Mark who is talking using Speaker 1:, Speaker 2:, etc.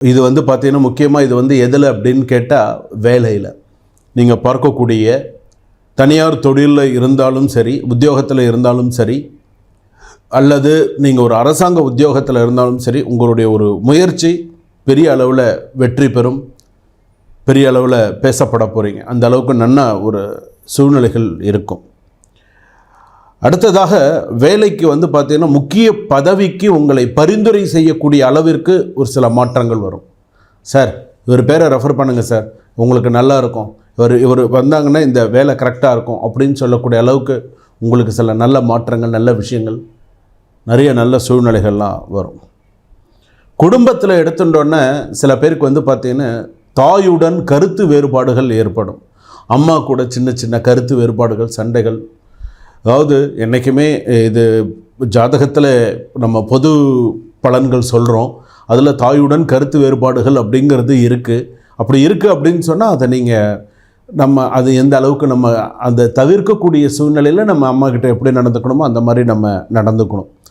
Speaker 1: இது வந்து பார்த்தீங்கன்னா முக்கியமாக இது வந்து எதில் அப்படின்னு கேட்டால் வேலையில். நீங்கள் பார்க்கக்கூடிய தனியார் தொழிலில் இருந்தாலும் சரி உத்தியோகத்தில் இருந்தாலும் சரி அல்லது நீங்கள் ஒரு அரசாங்க உத்தியோகத்தில் இருந்தாலும் சரி உங்களுடைய ஒரு முயற்சி பெரிய அளவில் வெற்றி பெறும் பெரிய அளவில் பேசப்பட போகிறீங்க அந்த அளவுக்கு நல்ல ஒரு சூழ்நிலைகள் இருக்கும். அடுத்ததாக வேலைக்கு வந்து பார்த்தீங்கன்னா முக்கிய பதவிக்கு உங்களை பரிந்துரை செய்யக்கூடிய அளவிற்கு ஒரு சில மாற்றங்கள் வரும். சார் இவர் பேரை ரெஃபர் பண்ணுங்கள் சார் உங்களுக்கு நல்லா இருக்கும். இவர் இவர் வந்தாங்கன்னா இந்த வேலை கரெக்டாக இருக்கும் அப்படின்னு சொல்லக்கூடிய அளவுக்கு உங்களுக்கு சில நல்ல மாற்றங்கள் நல்ல விஷயங்கள் நிறைய நல்ல சூழ்நிலைகள்லாம் வரும். குடும்பத்தில் எடுத்துட்டோன்னே சில பேருக்கு வந்து பார்த்திங்கன்னா தாயுடன் கருத்து வேறுபாடுகள் ஏற்படும். அம்மா கூட சின்ன சின்ன கருத்து வேறுபாடுகள் சண்டைகள் அதாவது என்றைக்குமே இது ஜாதகத்தில் நம்ம பொது பலன்கள் சொல்கிறோம் அதில் தாயுடன் கருத்து வேறுபாடுகள் அப்படிங்கிறது இருக்குது அப்படி இருக்குது அப்படின்னு சொன்னால் அதை நீங்கள் நம்ம அது எந்த அளவுக்கு நம்ம அந்த தவிர்க்கக்கூடிய சூழ்நிலையில் நம்ம அம்மாக்கிட்ட எப்படி நடந்துக்கணுமோ அந்த மாதிரி நம்ம நடந்துக்கணும்.